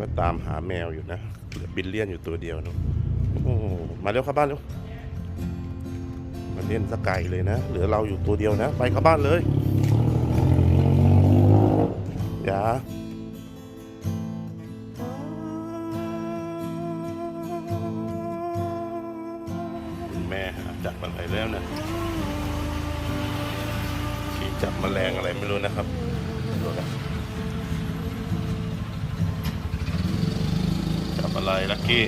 ก็ตามหาแมวอยู่นะ เหลือบิลเลียนอยู่ตัวเดียวเนอะโอ้มาเร็วเข้าบ้านเร็วมาเล่นสกไก่เลยนะ เหลือเราอยู่ตัวเดียวนะ ไปเข้าบ้านเลย อย่าแม่หาจับมันไปแล้วนะขี่จับแมลงอะไรไม่รู้นะครับดูนะ จับ อะไรลักกี้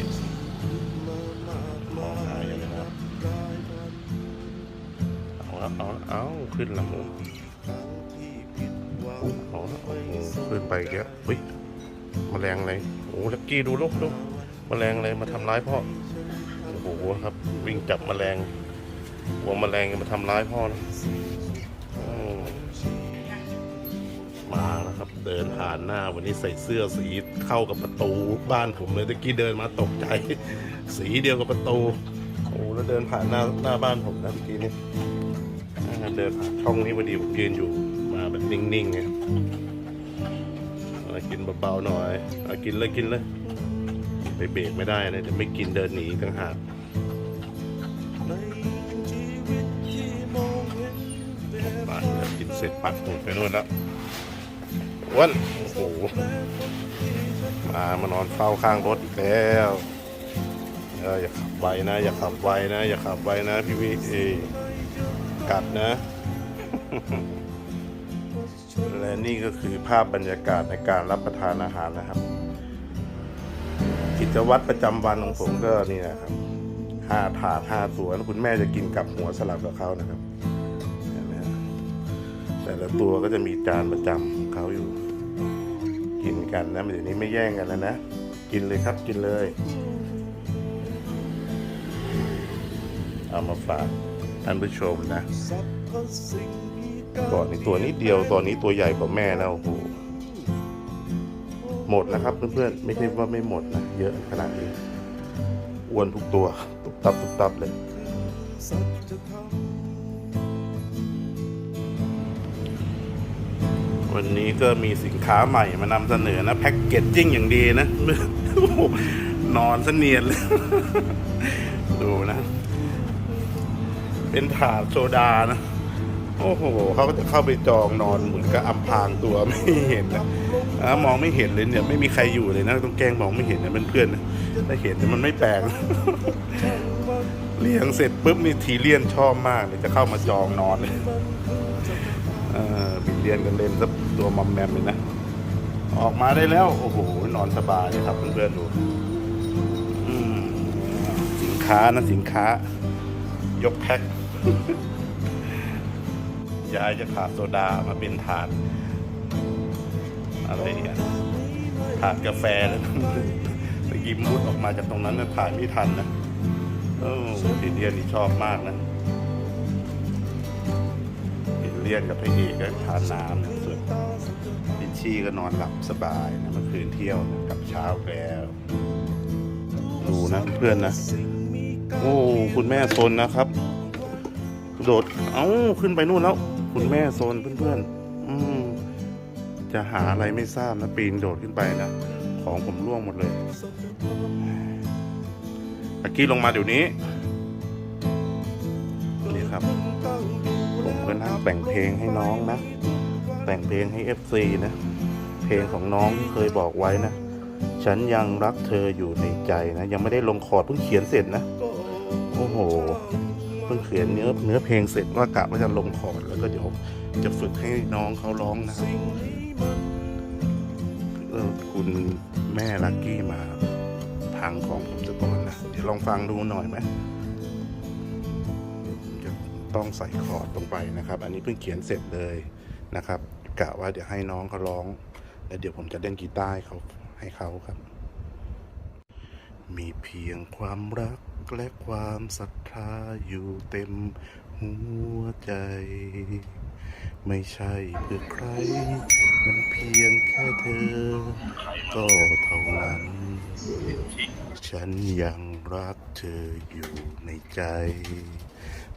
มองหาอย่างนี้นะครับเอาละเอาละเอาขึ้นละมูเอาละโอ้โหขึ้นไปอีกแล้วเฮ้ยแมลงอะไรโอ้ลักกี้ดูลูกดูแมลงอะไรมาทำร้ายพ่อโอ้โหครับ วิ่งจับแมลงหัวแมลงมาทำร้ายพ่อนะ มาแล้วครับ เดินผ่านหน้าวันนี้ใส่เสื้อสีเข้ากับประตูบ้านผมเลยตะกี้เดินมาตกใจ สีเดียวกับประตูโอ้แล้วเดินผ่านหน้าหน้าบ้านผมนะเมื่อกี้นี่เดินผ่านช่องนี้พอดีผมยืนอยู่มาแบบนิ่งๆไงเอากินเบาๆหน่อยเอากินเลยกินเลยไปเบรกไม่ได้นะเดี๋ยวไม่กินเดินหนีต่างหากไปแล้วกินเสร็จปัดหมดไปนู่นแล้ว วันโอ้โหมามานอนเฝ้าข้างรถอีกแล้วเอออย่าขับไวนะ อย่าขับไวนะ อย่าขับไวนะ พี่วิเอกัดนะ และนี่ก็คือภาพบรรยากาศในการรับประทานอาหารนะครับ กิจวัตรประจำวันของผมก็นี่นะครับห้าถาดห้าตัวแล้วคุณแม่จะกินกับหัวสลับกับเขานะครับเห็นไหมแต่ละตัวก็จะมีจานประจำของเขาอยู่ กินกันนะเดี๋ยวนี้ไม่แย่งกันแล้วนะ กินเลยครับกินเลย เอามาฝากท่านผู้ชมนะก่อนนี้ตัวนิดเดียวตอนนี้ตัวใหญ่กว่าแม่แล้วโอ้โหหมดนะครับเพื่อนๆไม่ใช่ว่าไม่หมดนะเยอะขนาดนี้อ้วนทุกตัว ตุบตับตุบตับเลย วันนี้ก็มีสินค้าใหม่มานำเสนอนะแพ็กเกจจิ้งอย่างดีนะโอ้โหนอนเสนียนเลยดูนะ เป็นถาดโซดานะ โอ้โหเขาก็จะเข้าไปจองนอนเหมือนกับอำพรางตัวไม่เห็นนะมองไม่เห็นเลยเนี่ย ไม่มีใครอยู่เลยนะต้องแกล้งมองไม่เห็นนะเพื่อนๆนะถ้าเห็นเนี่ยมันไม่แปลกเลี้ยงเสร็จปุ๊บนี่ทีเลียนชอบมากเลยจะเข้ามาจองนอนเลยเออบิน เลียนกันเล่นสักตัวมอมแมมเลยนะ ออกมาได้แล้ว โอ้โห นอนสบายเลยครับเพื่อนๆดูสินค้านะสินค้า ยกแพ็คยายจะขาดโซดามาเป็นถาด อะไรเนี่ยถาดกาแฟแล้วตะกี้มุดออกมาจากตรงนั้นนะถ่ายไม่ทันนะเออทีเดียนี่ชอบมากนะ เลียนกับพระเอกก็ทานน้ำส่วนพิชชี่ก็นอนหลับสบายนะเมื่อคืนเที่ยวนะกับเช้าแล้ว ดูนะเพื่อนนะ โอ้คุณแม่โซนนะครับ โดดเอ้าขึ้นไปนู่นแล้ว คุณแม่โซนเพื่อนๆอืมจะหาอะไรไม่ทราบนะปีนโดดขึ้นไปนะของผมร่วงหมดเลยอากี้ลงมาเดี๋ยวนี้ นี่ครับ นั่งแต่งเพลงให้น้องนะ แต่งเพลงให้ FC นะ เพลงของน้องเคยบอกไว้นะ ฉันยังรักเธออยู่ในใจนะ ยังไม่ได้ลงคอร์ดเพิ่งเขียนเสร็จนะ โอ้โห เพิ่งเขียนเนื้อเนื้อเพลงเสร็จว่ากะว่าจะลงคอร์ดแล้วก็เดี๋ยวจะฝึกให้น้องเขาร้องนะครับคุณแม่ลักกี้มาพังของผมจะก่อนนะ เดี๋ยวลองฟังดูหน่อยไหม ต้องใส่คอร์ดลงไปนะครับ อันนี้เพิ่งเขียนเสร็จเลยนะครับกะว่าเดี๋ยวให้น้องเขาร้อง แล้วเดี๋ยวผมจะเล่นกีตาร์เขาให้เขาครับ มีเพียงความรักและความศรัทธาอยู่เต็มหัวใจ ไม่ใช่เพื่อใคร มันเพียงแค่เธอ ก็เท่านั้น ฉันยังรักเธออยู่ในใจ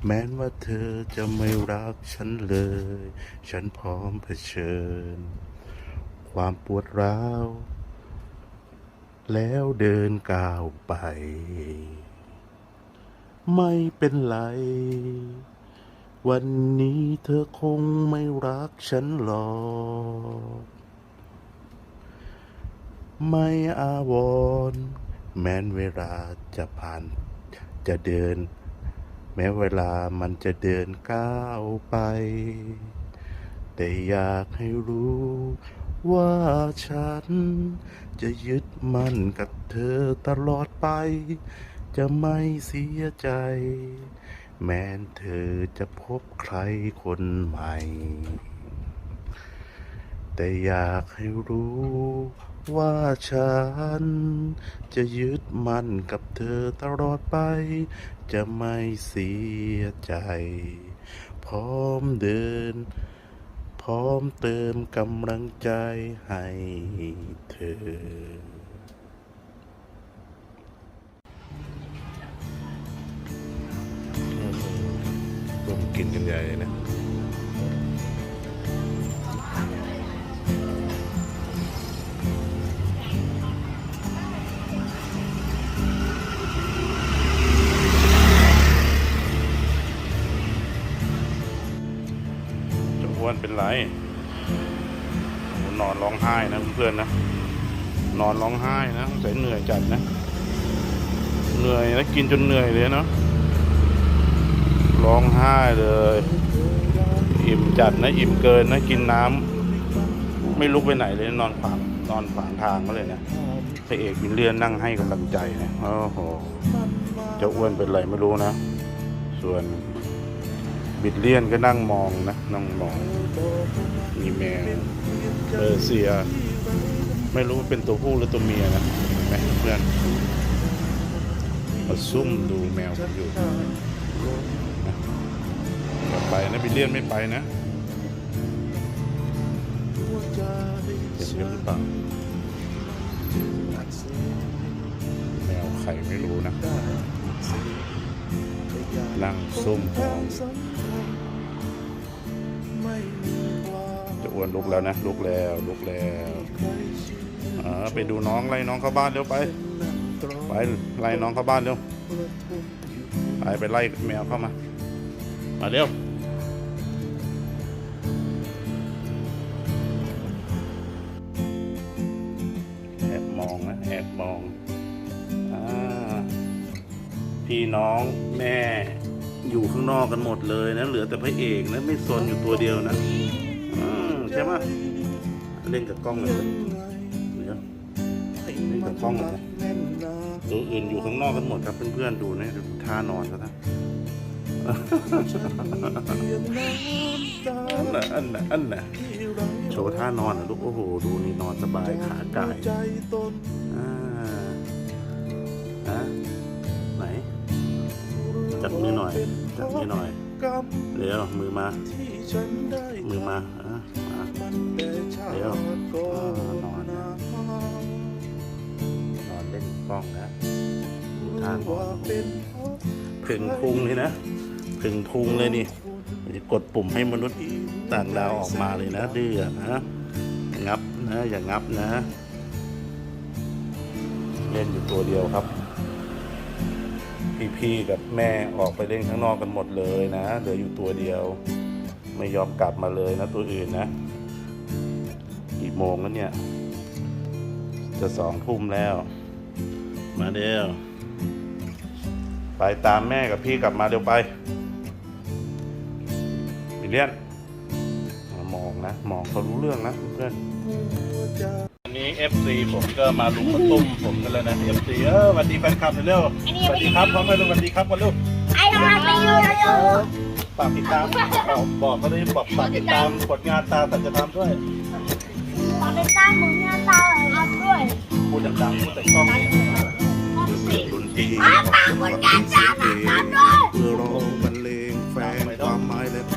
แม้นว่าเธอจะไม่รักฉันเลย ฉันพร้อมเผชิญ ความปวดร้าว แล้วเดินก้าวไป ไม่เป็นไร วันนี้เธอคงไม่รักฉันหรอก ไม่อาวรแม้นเวลาจะผ่านจะเดิน แม้เวลามันจะเดินก้าวไป แต่อยากให้รู้ว่าฉัน จะยึดมั่นกับเธอตลอดไป จะไม่เสียใจ แม้นเธอจะพบใครคนใหม่ แต่อยากให้รู้ว่าฉัน จะยึดมั่นกับเธอตลอดไป จะไม่เสียใจ พร้อมเดิน พร้อมเติมกำลังใจให้เธอรวมกินกันใหญ่เลยนะ อ้วนเป็นไรนอนร้องไห้นะเพื่อนนะ นอนร้องไห้นะส่เหนื่อยจัดนะ เหนื่อยแล้วกินจนเหนื่อยเลยเนาะ ร้องไห้เลย อิ่มจัดนะ อิ่มเกินนะ กินน้ำไม่ลุกไปไหนเลยนอนขวางนอนขวางทางก็เลยนะพระเอกวินเลียนนั่งให้กำลังใจนะ โอ้โห เจะอ้วนเป็นไรไม่รู้นะ ส่วน บิดเลียนก็นั่งมองนะนั่งมอง มีแมวเปอร์เซีย ไม่รู้ว่าเป็นตัวผู้หรือตัวเมียนะเห็นไหมเพื่อนมาซุ่มดูแมวผมอยู่นะอย่าไปนะบิดเลียนไม่ไปนะเห็นกันหรือเปล่าแมวใครไม่รู้นะ นั่งซุ่มหองจะอ้วนลุกแล้วนะ ลุกแล้วลุกแล้วอ่าไปดูน้องไล่น้องเข้าบ้านเร็วไปไปไล่น้องเข้าบ้านเร็วไปไปไล่แมวเข้ามา มาเร็ว พี่น้องแม่อยู่ข้างนอกกันหมดเลยนะ เหลือแต่พระเอกนะ ไม่ซนอยู่ตัวเดียวนะอืมใช่ไหมเล่นกับกล้องเลยเดี๋ยวเล่นกับกล้องเลยตัวอื่นอยู่ข้างนอกกันหมดครับเพื่อนๆดูนะดูท่านอนเขาท่าอันน่ะอันน่ะอันน่ะโชว์ท่านอนอะลูกโอ้โห ดูนี่นอนสบายขาไก่อ่าฮะ จับมือหน่อย จับมือหน่อยเร็วมือมา มือมาอะมาเร็วอนอนนะนอนเล่นกล้องนะทางก่อนผึ่งพุงเลยนะผึ่งพุงเลยนี่จะกดปุ่มให้มนุษย์ต่างดาวออกมาเลยนะดื้อนะงับนะ อย่างับนะ เล่นอยู่ตัวเดียวครับ พี่ๆกับแม่ออกไปเล่นข้างนอกกันหมดเลยนะ เหลืออยู่ตัวเดียว ไม่ยอมกลับมาเลยนะตัวอื่นนะกี่โมงแล้วเนี่ย จะสองทุ่มแล้ว มาเร็วไปตามแม่กับพี่กลับมาเร็วไปมิเลียนมามองนะ มองเขารู้เรื่องนะเพื่อน นนี้ FC ผมก็มาลุมมาตุ้มผมกันแล้วนะ FC เออสวัสดีแฟนคลับหน่อยเร็วสวัสดีครับพร้อมกันเลยสวัสดีครับกันลูกไอ้เราไปอยู่เราอยู่ฝากติดตามเอาบอกเขาเลยบอกฝากติดตามผลงานตาสัจธรรมด้วยตอนเป็นตั้งมึงเนี่ยตาไหลครับด้วยพูดดังๆพูดแต่กล้องนี่ห้องสี่ดนตรีอ้าวฝากผลงานตาสัจธรรมด้วยเพื่อร้อง